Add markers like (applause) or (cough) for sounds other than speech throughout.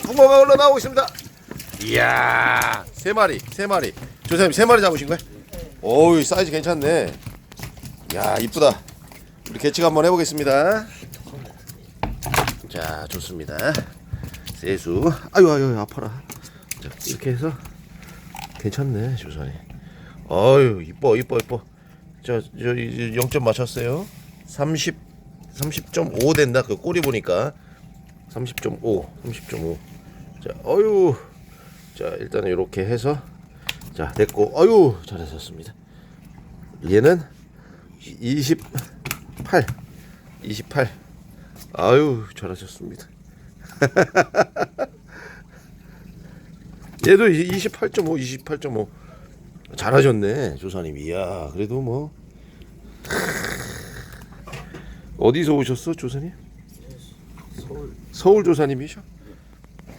붕어가 올라나오고 있습니다. 이야, 세 마리, 세 마리. 조사님 세 마리 잡으신 거예요? 오우, 사이즈 괜찮네. 야, 이쁘다. 우리 개측 한번 해보겠습니다. 자, 좋습니다. 세수. 아유, 아유, 아파라. 자, 이렇게 해서 괜찮네, 조사님. 어유, 이뻐, 이뻐, 이뻐. 저, 저, 이제 0점 맞췄어요. 30, 30.5 된다. 그 꼬리 보니까. 30.5, 30.5. 자, 어유. 자, 일단은 이렇게 해서 자, 됐고. 어유, 잘하셨습니다. 얘는 28. 28. 아유, 잘하셨습니다. (laughs) 얘도 28.5, 28.5. 잘하셨네, 조사님. 이야, 그래도 뭐 어디서 오셨어, 조사님? 서울 조사님이셔?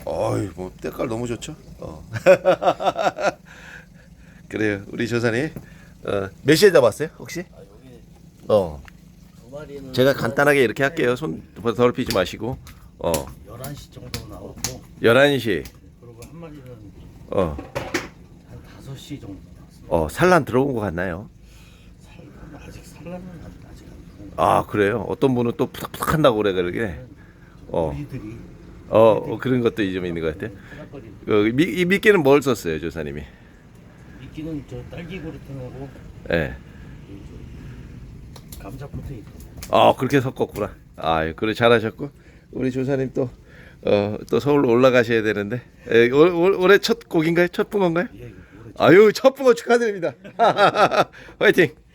어이 뭐 때깔 너무 좋죠. 어. (laughs) 그래요 우리 조사님 어, 몇 시에 잡았어요 혹시? 아 여기 어 두 마리는 제가 간단하게 이렇게 할게요 손 더럽히지 마시고 어 11시 정도 나왔고 11시 그리고 한 마리는 어, 한 5시 정도 나왔어요. 어 산란 들어온 것 같나요? 살, 아직 살라는 아직 안 들어온 아 그래요 어떤 분은 또 푸닥푸닥 한다고 그래 그러게 어, 우리들이 어, 어 그런 것도 좀 있는 것 같아요 어, 미, 이 미끼는 뭘 썼어요 조사님이? 미끼는 저 딸기 고리통하고 예. 감자 포테이토 아 그렇게 섞었구나. 아 그래 잘하셨고 우리 조사님 또 어, 또 서울로 올라가셔야 되는데 에, 올, 올, 올해 첫 곡인가요? 첫 붕어인가요? 예, 올해 아유 첫 붕어 축하드립니다. (laughs) 화이팅.